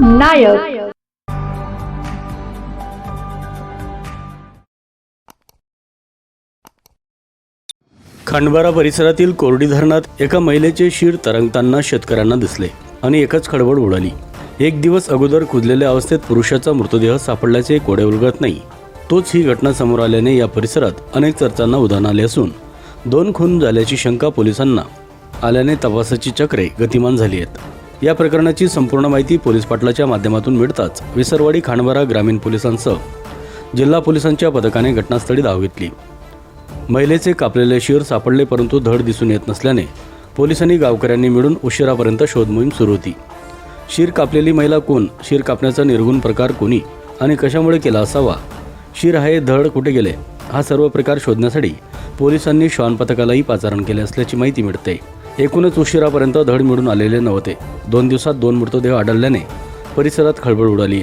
नायक. खांडबारा परिसरातील कोरडी धरणात एका महिलेचे शिर तरंगताना शेतकऱ्यांना दिसले आणि एकच खडबड उडाली. एक दिवस अगोदर कुजलेल्या अवस्थेत पुरुषाचा मृतदेह सापडल्याचे कोडे उलगत नाही. तोच ही घटना समोर आल्याने या परिसरात अनेक चर्चांना उधाण आले असून दोन खून झाल्याची शंका पोलिसांना. आल्याने तपासाची चक्रे गतिमान झाली आहेत. या प्रकरणाची संपूर्ण माहिती पोलीस पाटलाच्या माध्यमातून मिळताच विसरवाडी खांडबारा ग्रामीण पोलिसांसह जिल्हा पोलिसांच्या पथकाने घटनास्थळी धाव घेतली. महिलेचे कापलेले शिर सापडले परंतु धड दिसून येत नसल्याने पोलिसांनी गावकऱ्यांनी मिळून उशिरापर्यंत शोध मोहीम सुरू होती. शिर कापलेली महिला कोण? शिर कापण्याचा निर्गुण प्रकार कोणी? आणि कशामुळे केला असावा? शिर आहे धड कुठे गेले? हा सर्व प्रकार शोधण्यासाठी पोलिसांनी श्वान पथकालाही पाचारण केले असल्याची माहिती मिळते. एकूणच उशिरापर्यंत धड मिळून आलेले नव्हते. दोन दिवसात दोन मृतदेह आढळल्याने परिसरात खळबळ उडाली.